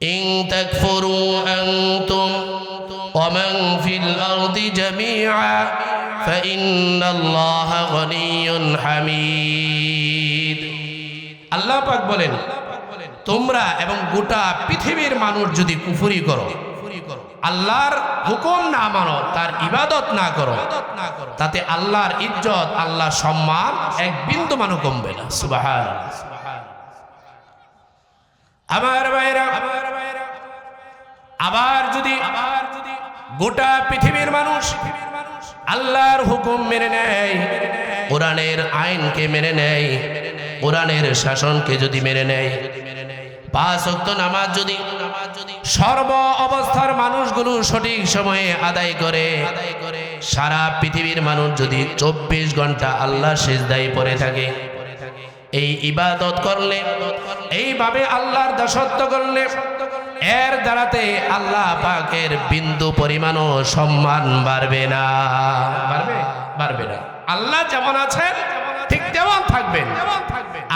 إن تكفروا أنتم ومن في الأرض جميعا فإن الله غني حميد আল্লাহ পাক বলেন তোমরা এবং গোটা পৃথিবীর মানুষ যদি কুফুরি করো আল্লাহর হুকুম না মানো তার ইবাদত না করো তাতে আল্লাহর ইজ্জত আল্লাহ সম্মান এক বিন্দু মানও কমবে না সুবাহান আমার ভাইরা আবার যদি আবার যদি গোটা পৃথিবীর মানুষ আল্লাহর হুকুম মেনে নেয়, কোরআনের আইনকে মেনে নেয়, কোরআনের শাসনকে যদি মেনে নেয়, পাঁচ অক্ত নামাজ যদি সর্ব অবস্থার মানুষগুলো সঠিক সময়ে আদায় করে, সারা পৃথিবীর মানুষ যদি চব্বিশ ঘণ্টা আল্লাহ সেজদাই পড়ে থাকে এই ইবাদত করলে, এইভাবে আল্লাহর দাসত্ব করলে, এর দ্বারাতে আল্লাহ পাকের বিন্দু পরিমাণও সম্মান বাড়বে না। বাড়বে? বাড়বে না। আল্লাহ যেমন আছেন, ঠিক তেমন থাকবেন।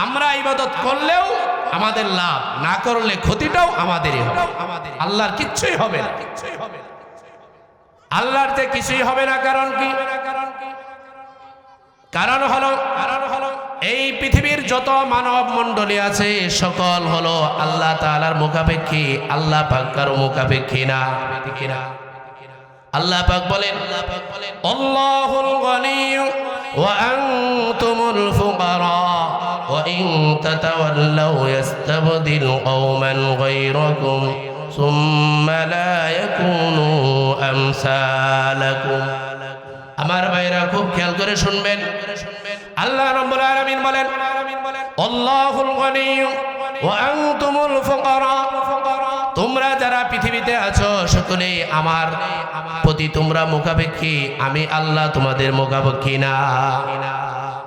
আমরা ইবাদত করলেও আমাদের লাভ, না করলে ক্ষতিটাও আমাদেরই হবে। আল্লাহর কিচ্ছুই হবে না। কিচ্ছুই হবে আল্লাহর যে কিছুই হবে না, কারণ কি? কারণ হলো কারণ হলো এই পৃথিবীর যত মানব মণ্ডলী আছে, সকল হলো আল্লাহ তালার মুখাপেক্ষী। আল্লাহ পাক কারও মুখাপেক্ষী না। কিনা আল্লাহ পাক বলেন, আল্লাহুল গনিয়্যু ওয়া আনতুমুল ফুকারা ওয়া ইন তাতাওয়াল্লাউ ইস্তাবদিল কওমান গায়রাকুম আমার ভাইরা খুব খেয়াল করে শুনবেন। আল্লাহ রাব্বুল আলামিন বলেন, আল্লাহুল গনিয়্যু ওয়া আনতুমুল ফুকারা। তোমরা যারা পৃথিবীতে আছো, সকলে আমার প্রতি তোমরা মুখাপেক্ষী। আমি আল্লাহ তোমাদের মুখাপেক্ষী না।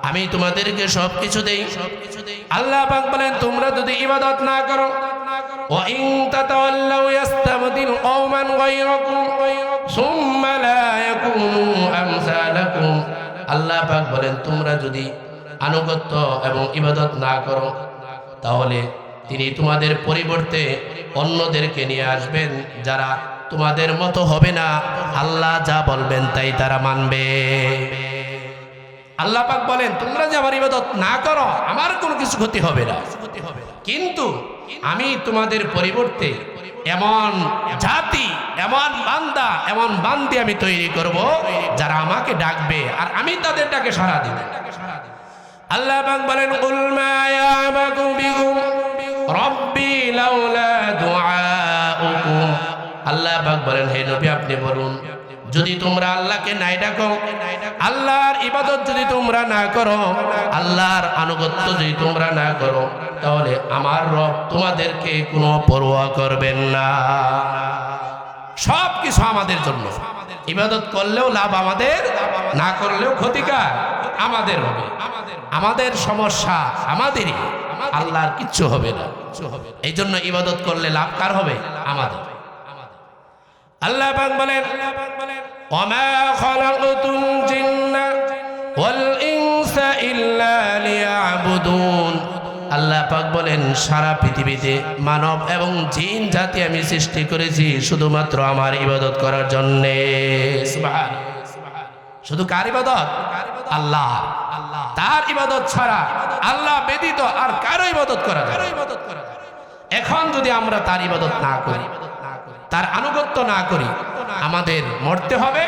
আমি তোমাদেরকে সব কিছু দেই। আল্লাহ পাক বলেন, তোমরা যদি ইবাদত না করো وإن تتولوا يستبدل قوما غيركم ثم لا يكونوا أمثالكم আল্লাহ পাক বলেন তোমরা যদি আনুগত্য এবং ইবাদত না করো তাহলে তিনি তোমাদের পরিবর্তে অন্যদেরকে নিয়ে আসবেন যারা তোমাদের মতো হবে না আল্লাহ যা বলবেন তাই তারা মানবে আল্লাহ পাক বলেন তোমরা যে আমার ইবাদত না করো আমার কোনো কিছু ক্ষতি হবে না কিন্তু আমি তোমাদের পরিবর্তে এমন জাতি, এমন বান্দা, এমন বান্দি আমি তৈরি করব যারা আমাকে ডাকবে আর আমি তাদের ডাকে সাড়া দিব। আল্লাহ পাক বলেন, কুল মা রব্বি লাউলা দুআউকুম। আল্লাহ পাক বলেন, হে নবী, আপনি বলুন, যদি তোমরা আল্লাহকে নাই ডাকো, আল্লাহর ইবাদত যদি তোমরা না করো, আল্লাহর আনুগত্য যদি তোমরা না করো তাহলে আমার রব তোমাদেরকে কোনো পরোয়া করবেন না। সব কিছু আমাদের জন্য। ইবাদত করলেও লাভ আমাদের, না করলেও ক্ষতিকার আমাদের হবে। আমাদের সমস্যা আমাদেরই। আল্লাহর কিচ্ছু হবে না। এই জন্য ইবাদত করলে লাভ কার হবে? আমাদের। আল্লাহ বলেন ওয়াল ইনসা ইল্লা লিয়াবুদুন। আল্লাহ পাক বলেন, সারা পৃথিবীতে মানব এবং জিন জাতি আমি সৃষ্টি করেছি শুধুমাত্র আমার ইবাদত করার জন্যে। শুধু কার ইবাদত? আল্লাহ। তার ইবাদত ছাড়া আল্লাহ ব্যতীত আর কারও ইবাদত করা যায় এখন যদি আমরা তার ইবাদত না করি, তার আনুগত্য না করি, আমাদের মরতে হবে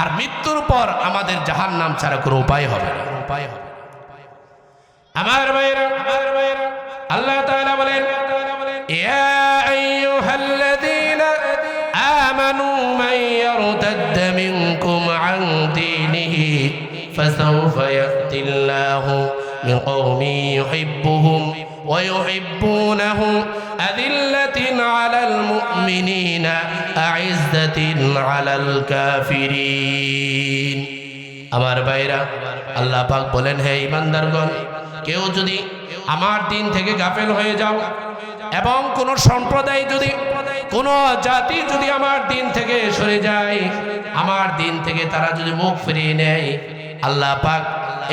আর মৃত্যুর পর আমাদের জাহান নাম ছাড়া কোনো উপায় হবে উপায় হবে আমার ভাইরা আমার ভাইরা আল্লাহ তাআলা বলেন ইয়া আইয়ুহাল্লাযীনা আমানু মান ইয়ারতাদ্দা মিনকুম আন দীনিহি ফাসাউফা ইয়াতিল্লাহু বিকওমিন ইউহিব্বুহুম ويحبونه أذلة على المؤمنين أعزة على الكافرين আমার ভাইরা আল্লাহ পাক বলেন হে ইমানদারগণ কেউ যদি আমার দিন থেকে গাফেল হয়ে যাও এবং কোন সম্প্রদায় যদি, কোন জাতি যদি আমার দিন থেকে সরে যায়, আমার দিন থেকে তারা যদি মুখ ফিরিয়ে নেয়, আল্লাহ পাক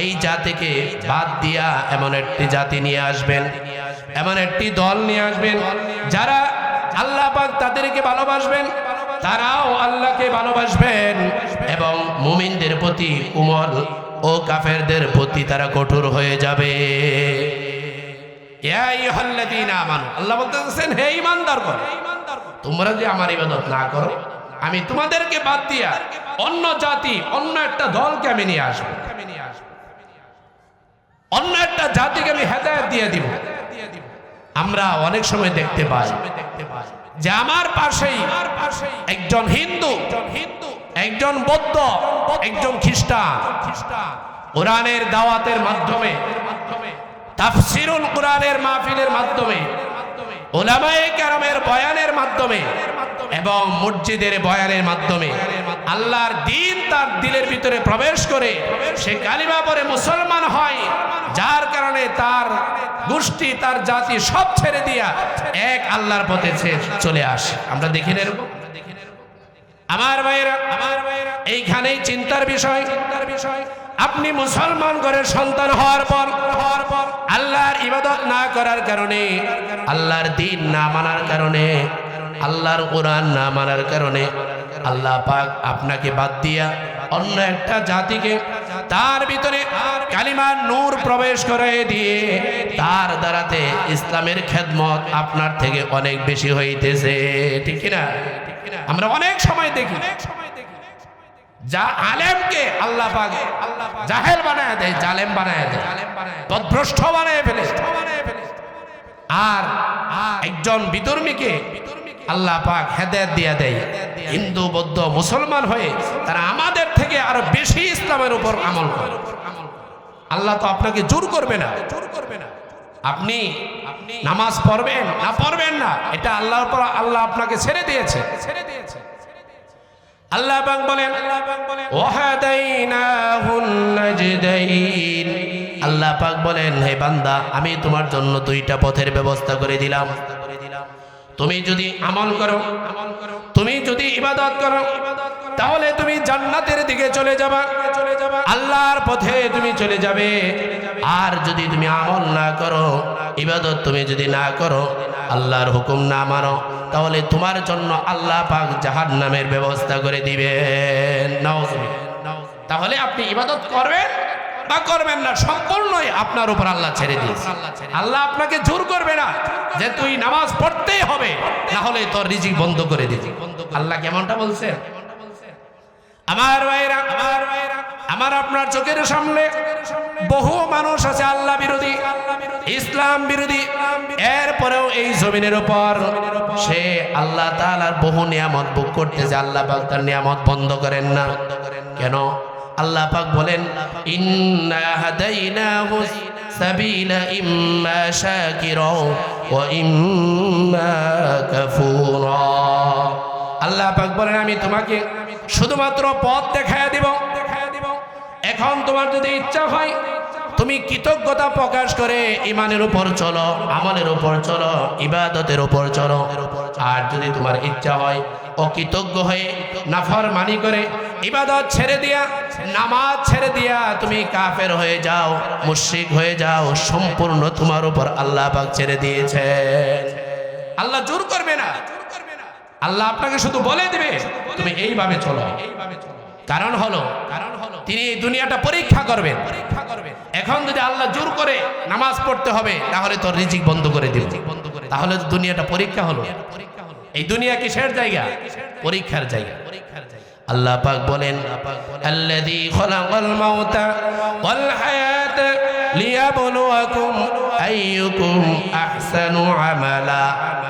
এই জাতিকে বাদ দিয়া এমন একটি জাতি নিয়ে আসবেন, এমন একটি দল নিয়ে আসবেন যারা আল্লাহ পাক তাদেরকে ভালোবাসবেন, তারাও আল্লাহকে ভালোবাসবেন এবং মুমিনদের প্রতি উমর ও কাফেরদের প্রতি তারা কঠোর হয়ে যাবে। তোমরা যে আমার ইবাদত না করো, আমি তোমাদেরকে বাদ দিয়া অন্য জাতি, অন্য একটা দলকে আমি নিয়ে আসব। অন্য একটা জাতিকে আমি হেদায়ত দিয়ে দিব। আমরা অনেক সময় দেখতে পাই যে আমার পাশেই একজন হিন্দু একজন বৌদ্ধ, একজন খ্রিস্টান। কোরআনের দাওয়াতের মাধ্যমে, তাফসিরুল কোরআনের মাহফিলের মাধ্যমে, ওলামায়ে কেরামের বয়ানের মাধ্যমে এবং মসজিদের বয়ানের মাধ্যমে আল্লাহর দিন তার দিলের ভিতরে প্রবেশ করে সে কালিমা পরে মুসলমান হয়, যার কারণে তার গোষ্ঠী, তার জাতি সব ছেড়ে দিয়া এক আল্লাহর পথে চলে আসে। আমরা দেখি এরকম আমার ভাইরা আমার ভাইরা এইখানেই চিন্তার বিষয়। চিন্তার বিষয়। আপনি মুসলমান ঘরের সন্তান হওয়ার পর হওয়ার পর। আল্লাহর ইবাদত না করার কারণে আল্লাহর দিন না মানার কারণে আল্লাহর কোরআন না মানার কারণে আল্লাহ পাক আপনাকে বাদ দিয়া অন্য একটা জাতিকে তার ভিতরে কালিমার নূর প্রবেশ করে দিয়ে তার দ্বারাতে ইসলামের খেদমত আপনার থেকে অনেক বেশি হইতেছে। ঠিক কিনা? আমরা অনেক সময় দেখি। যা আলেমকে আল্লাহ পাক জাহেল বানায় দেয়, জালেম বানায় দেয় তদ্ভ্রষ্ট বানায় ফেলে। আর একজন বিধর্মীকে আল্লাহ পাক হেদায়ত দিয়া দেয়। হিন্দু, বৌদ্ধ, মুসলমান হয়ে তারা আমাদের থেকে আরও বেশি ইসলামের উপর আমল করে। আল্লাহ তো আপনাকে জোর করবে না জোর করবে না। আপনি নামাজ পড়বেন? না পড়বেন না। এটা আল্লাহর পর আল্লাহ আপনাকে ছেড়ে দিয়েছে। ছেড়ে দিয়েছে আল্লাহ পাক বলেন আল্লাহ পাক বলেন, হে বান্দা, আমি তোমার জন্য দুইটা পথের ব্যবস্থা করে দিলাম। তুমি যদি আমল করো, তুমি যদি ইবাদত করো তাহলে তুমি জান্নাতের দিকে চলে যাবা। চলে যাবা আল্লাহর পথে তুমি চলে যাবে। আর যদি তুমি আমল না করো, ইবাদত তুমি যদি না করো, আল্লাহর হুকুম না মানো, তাহলে তোমার জন্য আল্লাহ পাক জাহান্নামের ব্যবস্থা করে দিবেন। তাহলে আপনি ইবাদত করবেন বা করবেন না, সম্পূর্ণই আপনার উপর আল্লাহ ছেড়ে দিয়েছে। আল্লাহ আপনাকে জোর করবে না যে তুই নামাজ পড়তেই হবে, না হলে তোর রিজিক বন্ধ করে দিবি। আল্লাহ কেমনটা বলছেন? আমার ভাইরা আমার ভাইরা, আমার আপনার চোখের সামনে বহু মানুষ আছে আল্লাহ বিরোধী, ইসলাম বিরোধী। এরপরেও এই জমিনের উপর সে আল্লাহ তাআলার বহু নিয়ামত ভোগ করতেছে আল্লাহ পাক তার নিয়ামত বন্ধ করেন না। কেন? আল্লাহ পাক বলেন সাবিলা ইম্মা শাকিরা ওয়া ইম্মা কাফুরা। আল্লাহ পাক বলেন, আমি তোমাকে শুধুমাত্র পথ দেখায় দিব। এখন তোমার যদি ইচ্ছা হয়, তুমি কৃতজ্ঞতা প্রকাশ করে ইমানের উপর চলো, আমলের উপর চলো, ইবাদতের উপর চলো। আর যদি তোমার ইচ্ছা হয়, অকৃতজ্ঞ হয়ে নাফর মানি করে ইবাদত ছেড়ে দিয়া, নামাজ ছেড়ে দিয়া তুমি কাফের হয়ে যাও, মুশরিক হয়ে যাও, সম্পূর্ণ তোমার উপর আল্লাহ পাক ছেড়ে দিয়েছে আল্লাহ জোর করবে না। আল্লাহ আপনাকে শুধু বলে দেবে তুমি এইভাবে চলো কারণ হলো কারণ হলো তিনি এই দুনিয়াটা পরীক্ষা করবেন পরীক্ষা করবেন এখন যদি আল্লাহ জোর করে নামাজ পড়তে হবে তাহলে তোর রিজিক বন্ধ করে দিবে বন্ধ করে তাহলে দুনিয়াটা পরীক্ষা হলো এই দুনিয়া কিসের জায়গা পরীক্ষার জায়গা পরীক্ষার জায়গা আল্লাহ পাক বলেন আল্লাযী খলাকাল মাউতা ওয়াল হায়াতা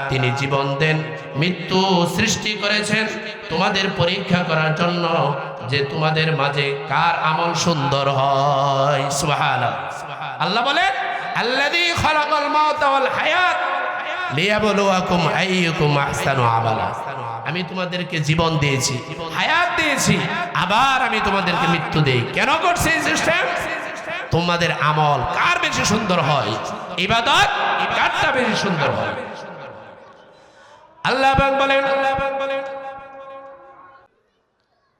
তিনি জীবন দেন, মৃত্যু সৃষ্টি করেছেন তোমাদের পরীক্ষা করার জন্য যে তোমাদের মাঝে কার আমল সুন্দর হয়। সুবহানাল্লাহ। আল্লাহ বলেন, আল্লাযী খলাকাল মাউতা ওয়াল হায়াত। লিয়াবলুয়াকুম আইয়ুকুম আহসানু আমালা। আমি তোমাদেরকে জীবন দিয়েছি, হায়াত দিয়েছি, আবার আমি তোমাদেরকে মৃত্যু দেই। কেন করছি সিস্টেম? তোমাদের আমল কার বেশি সুন্দর হয়? ইবাদত? কারটা বেশি সুন্দর হয়? আল্লাহ বলেন আল্লাহ বলেন,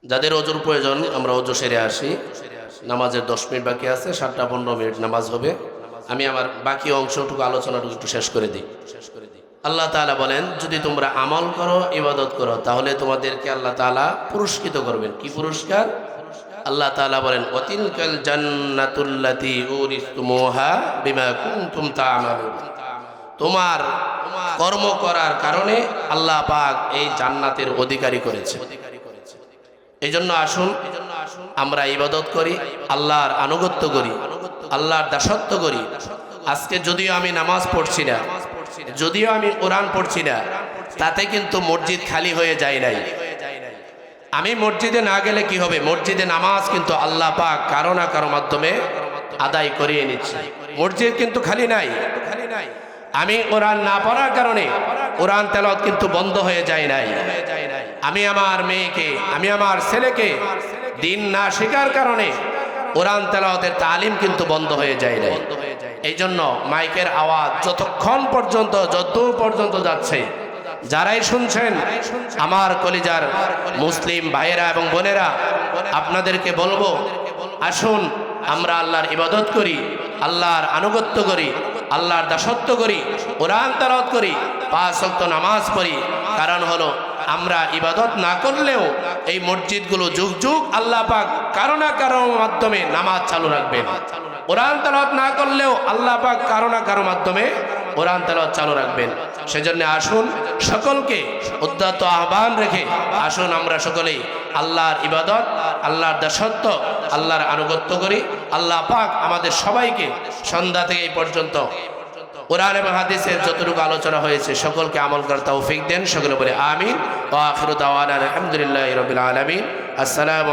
যাদের অজুর প্রয়োজন, আমরা অজু সেরে আসি। নামাজের দশ মিনিট বাকি আছে, সাতটা পনেরো মিনিট নামাজ হবে। আমি আমার বাকি অংশটুকু আলোচনাটুকু একটু শেষ করে দিই শেষ করে দিই। আল্লাহ তাআলা বলেন, যদি তোমরা আমল করো, ইবাদত করো, তাহলে তোমাদেরকে আল্লাহ তাআলা পুরস্কৃত করবেন। কি পুরস্কার? আল্লাহ তাআলা বলেন, অতিনকাল জান্নাতুল্লাতি উরিস্তুমুহা বিমা তোমার কর্ম করার কারণে আল্লাহ পাক এই জান্নাতের অধিকারী করেছে। এই জন্য আসুন, আমরা ইবাদত করি, আল্লাহর আনুগত্য করি, আল্লাহর দাসত্ব করি। আজকে যদিও আমি নামাজ পড়ছি না, যদিও আমি কোরআন পড়ছি না, তাতে কিন্তু মসজিদ খালি হয়ে যায় নাই। আমি মসজিদে না গেলে কি হবে? মসজিদে নামাজ কিন্তু আল্লাহ পাক কারও না কারও মাধ্যমে আদায় করিয়ে নিচ্ছে। মসজিদ কিন্তু খালি নাই। খালি নাই আমি কোরআন না পড়ার কারণে কোরআন তেলত কিন্তু বন্ধ হয়ে যায় নাই। আমি আমার মেয়েকে, আমি আমার ছেলেকে দিন না শেখার কারণে কোরআন তেলাওয়াতের তালিম কিন্তু বন্ধ হয়ে যায় নাই। এই জন্য মাইকের আওয়াজ যতক্ষণ পর্যন্ত, যতদূর পর্যন্ত যাচ্ছে যারাই শুনছেন, আমার কলিজার মুসলিম ভাইয়েরা এবং বোনেরা, আপনাদেরকে বলব, আসুন আমরা আল্লাহর ইবাদত করি, আল্লাহর আনুগত্য করি, আল্লাহর দাসত্ব করি, কোরআন তারত করি, পাঁচ ওয়াক্ত নামাজ পড়ি। কারণ হলো, আমরা ইবাদত না করলেও এই মসজিদগুলো যুগ যুগ আল্লাহ পাক কারও না কারও মাধ্যমে নামাজ চালু রাখবেন। কোরআন তালাওয়াত না করলেও আল্লাহ পাক কারও না কারও মাধ্যমে কোরআন তালাওয়াত চালু রাখবেন। সেজন্য আসুন, সকলকে উদ্যত আহ্বান রেখে আসুন আমরা সকলেই আল্লাহর ইবাদত, আল্লাহর দাসত্ব, আল্লাহর আনুগত্য করি। আল্লাহ পাক আমাদের সবাইকে সন্ধ্যা থেকে এই পর্যন্ত কোরআন এবং হাদিসের যতটুকু আলোচনা হয়েছে সকলকে আমল করার তৌফিক দেন। সকলে বলে আমিন। ও আখিরু দাওয়ানা আলহামদুলিল্লাহ রবিল আলমিন। আসসালামু